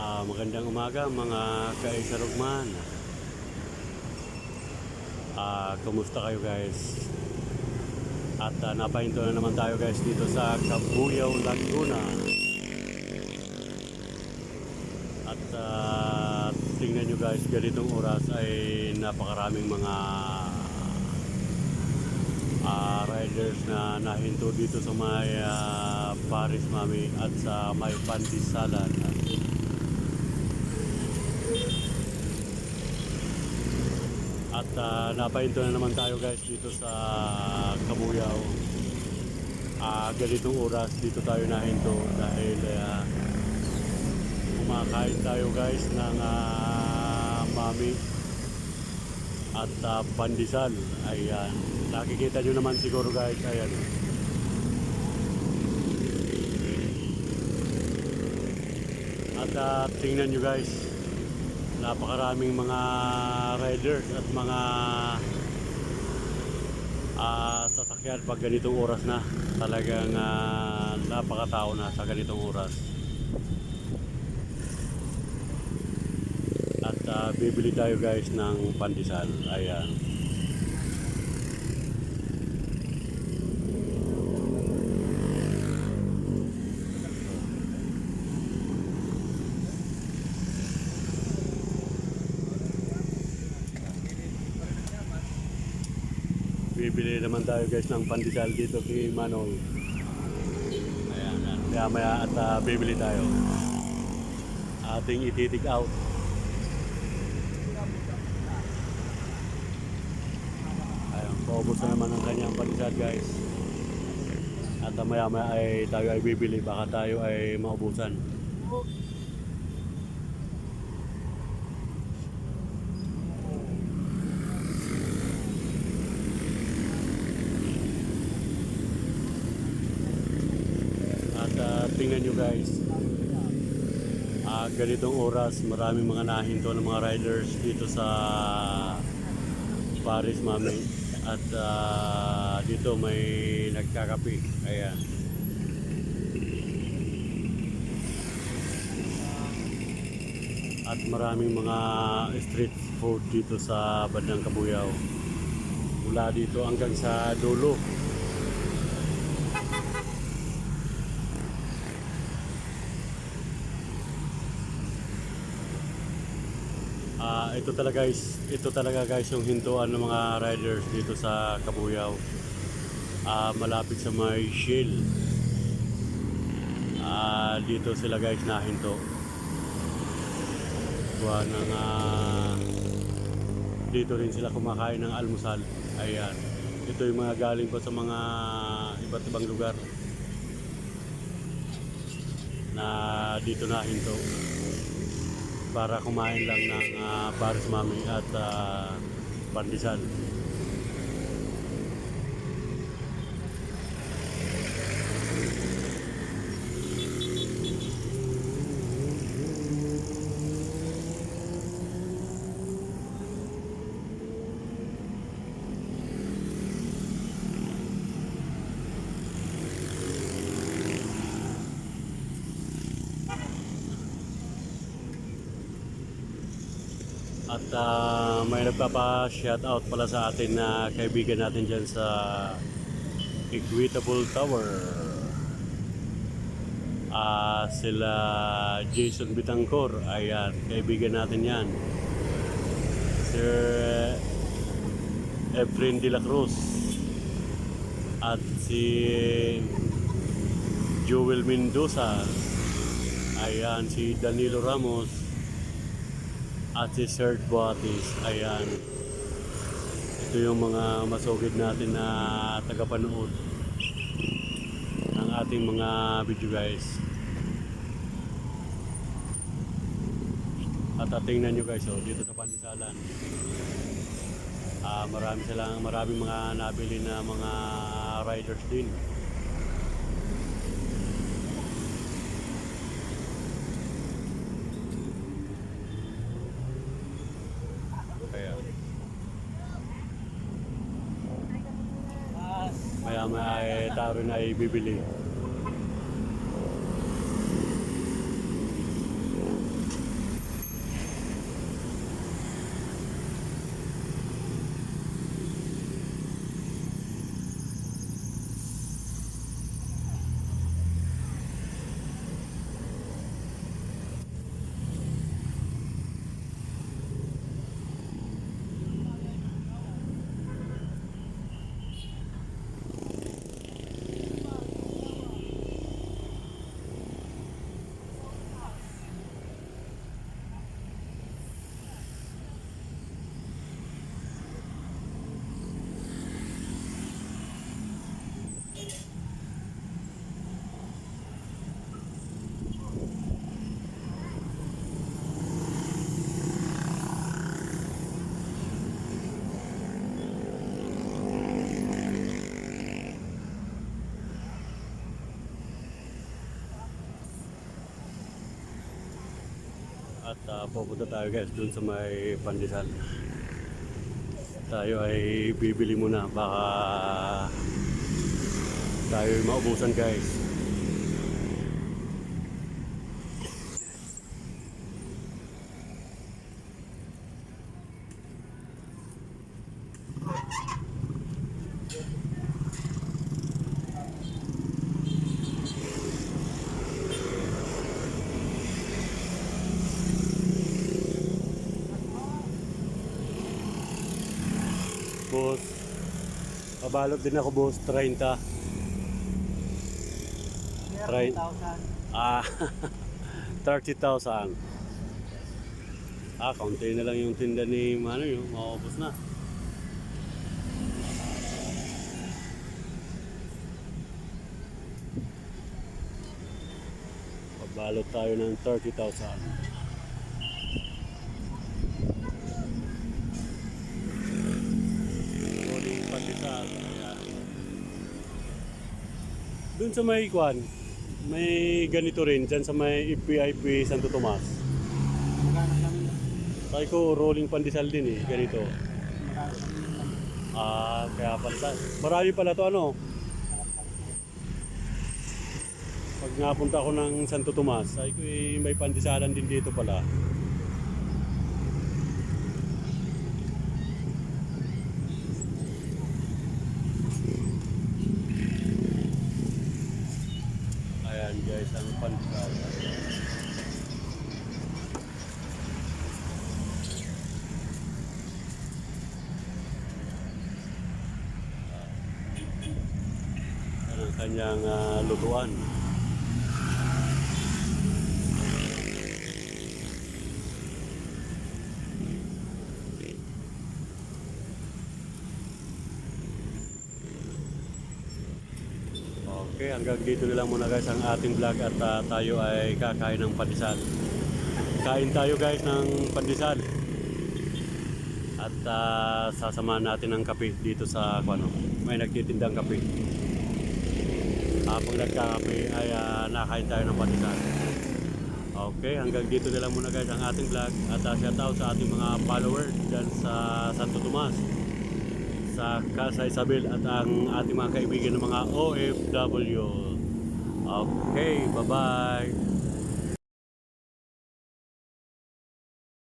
Ah, magandang umaga mga kaisarugman. Ah, kumusta kayo guys? At uh, napahinto na naman tayo guys dito sa Kabuyaw, Laguna. At ah, tingnan nyo guys, ganitong oras ay napakaraming mga ah, riders na nahinto dito sa may ah, Paris Mami at sa may Pandisalan. At uh, napahinto na naman tayo guys dito sa Kabuyaw. Ah, ganitong oras dito tayo nahinto dahil ah, kumakain tayo guys ng ah, mami at ah, pandesal. Ayan. Nakikita nyo naman siguro guys. Ayan. At ah, tingnan nyo guys. Napakaraming mga riders at mga ah, sasakyan pag ganitong oras na. Talagang ah, napakatao na sa ganitong oras. At ah, bibili tayo guys ng pandesal. Ayan. Bibili naman tayo guys ng pandesal dito kay Manol. Ayan, ayan. Kaya maya at ah, bibili tayo. Ating ititig out. Ayan, paubos na naman ang kanyang pandesal guys. At ah, maya maya ay tayo ay bibili. Baka tayo ay maubusan. At ah, tingnan nyo guys, ah ganitong oras, maraming mga nahinto ng mga riders dito sa Paris Mami. At ah, dito may nagkakape. Ayan. At maraming mga street food dito sa bandang Kabuyaw. Mula dito hanggang sa dulo. Ah, ito talaga guys, ito talaga guys yung hintuan ng mga riders dito sa Kabuyaw. Ah, malapit sa may Shell. Ah, dito sila guys nahinto. Buwan ng ah, dito rin sila kumakain ng almusal. Ayan. Ito yung mga galing pa sa mga iba't ibang lugar na dito nahinto para kumain lang ng uh, Paris Mami at uh, pandesal. At ah, may nagpapa-shoutout pala sa atin na kaibigan natin dyan sa Equitable Tower. Ah, sila Jason Bitangkor, ayan, kaibigan natin yan. Sir Efren de la Cruz at si Joel Mendoza, ayan, si Danilo Ramos, at si Sir Boatis. Ayan. Ito yung mga masugid natin na tagapanood ng ating mga video guys. At uh, tingnan nyo guys, oh, dito sa Pandisalan. Ah, marami silang maraming mga nabili na mga riders din. Kaya Maya maya ay tao Ah, pupunta tayo guys dun sa may pandesal. Tayo ay bibili muna baka tayo ay maubusan guys. Boss, pabalot din ako boss, 30. Try- 30,000. Ah, 30,000. Ah, kaunti na lang yung tinda ni Mano yung maubos na. Pabalot tayo ng 30,000. Doon sa may kwan, may ganito rin dyan sa may FPIP Santo Tomas. Sabi ko, rolling pandesal din eh, ganito. Ah, kaya pala. Marami pala to ano. Pag napunta ako ng Santo Tomas, sabi ko eh, may pandesalan din dito pala. Ayan guys, ang. Ano ang kanyang ah, lutuan. Okay, hanggang dito na lang muna guys ang ating vlog at ah, tayo ay kakain ng pandesal. Kain tayo guys ng pandesal. At ah, sasamahan natin ng kape dito sa ano, may nagtitindang kape. Habang nagkakape ay ah, nakain tayo ng pandesal. Okay, hanggang dito na lang muna guys ang ating vlog at uh, shout out sa ating mga followers dyan sa Santo Tomas sa Casa Isabel at ang ating mga kaibigan ng mga OFW. Okay, bye-bye.